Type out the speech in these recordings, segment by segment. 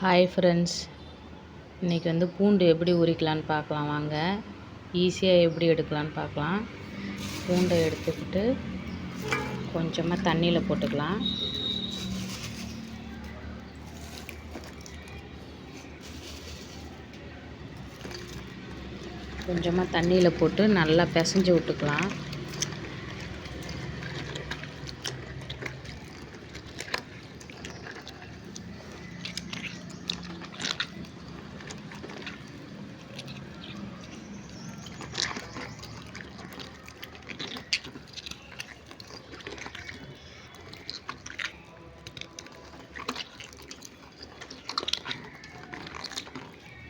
Hi friends இன்றைக்கி வந்து பூண்டு எப்படி உரிக்கலான்னு பார்க்கலாம். வாங்க. ஈஸியாக எப்படி எடுக்கலான்னு பார்க்கலாம். பூண்டை எடுத்துக்கிட்டு கொஞ்சமாக தண்ணியில் போட்டுக்கலாம். கொஞ்சமாக தண்ணியில் போட்டு நல்லா பிசைஞ்சு விட்டுக்கலாம்.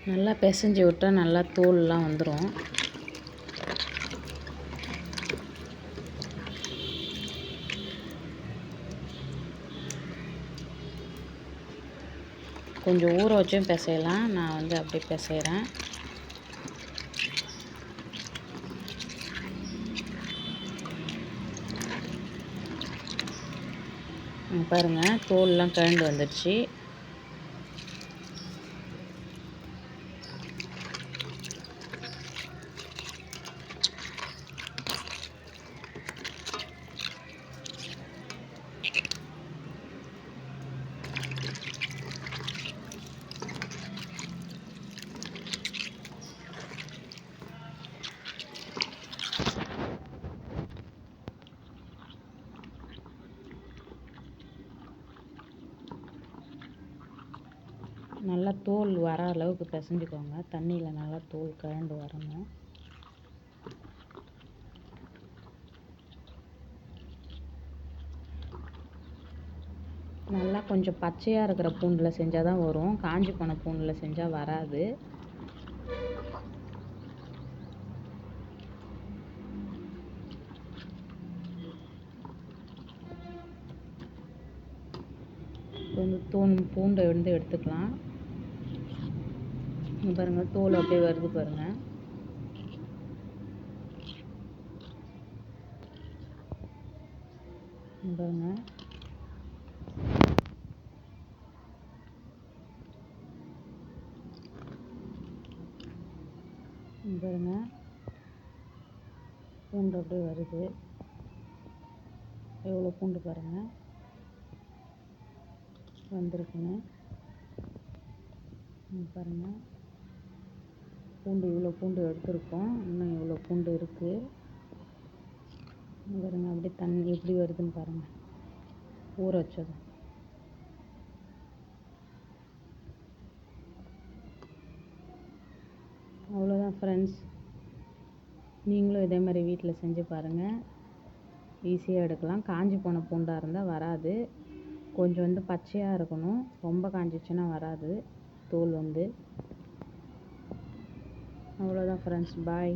நல்லா பிசைஞ்சு விட்டால் நல்லா தோல்லாம் வந்துடும் கொஞ்சம் ஊற வச்சும் பிசையலாம். நான் வந்து அப்படி பிசைகிறேன் பாருங்கள் தோல்லாம் கழண்டு வந்துடுச்சு. நல்லா தோல் வர அளவுக்கு பிசைஞ்சுக்கோங்க. தண்ணியில் நல்லா தோல் கழண்டு வரணும். நல்லா கொஞ்சம் பச்சையாக இருக்கிற பூண்டில் செஞ்சால் தான் வரும். காஞ்சி போன பூண்டில் செஞ்சால் வராது. கொஞ்சம் தூண் பூண்டை வந்து எடுத்துக்கலாம். பாருங்கள் தோல் அப்படியே வருது பாருங்கள் பாருங்கள் பாருங்க. பூண்டு அப்படியே வருது. எவ்வளோ பூண்டு பாருங்கள் வந்திருக்குங்க பாருங்கள் பூண்டு இவ்வளோ பூண்டு எடுத்திருக்கோம். இன்னும் இவ்வளோ பூண்டு இருக்குது பாருங்கள் அப்படியே தண்ணி எப்படி வருதுன்னு பாருங்கள் ஊற வச்சது. அவ்வளோதான் ஃப்ரெண்ட்ஸ் நீங்களும் இதே மாதிரி வீட்டில் செஞ்சு பாருங்கள் ஈஸியாக எடுக்கலாம். காஞ்சி போன பூண்டாக இருந்தால் வராது. கொஞ்சம் வந்து பச்சையாக இருக்கணும். ரொம்ப காஞ்சிச்சுன்னா வராது. தோல் வந்து. அவ்வளோதான் ஃப்ரெண்ட்ஸ் பாய்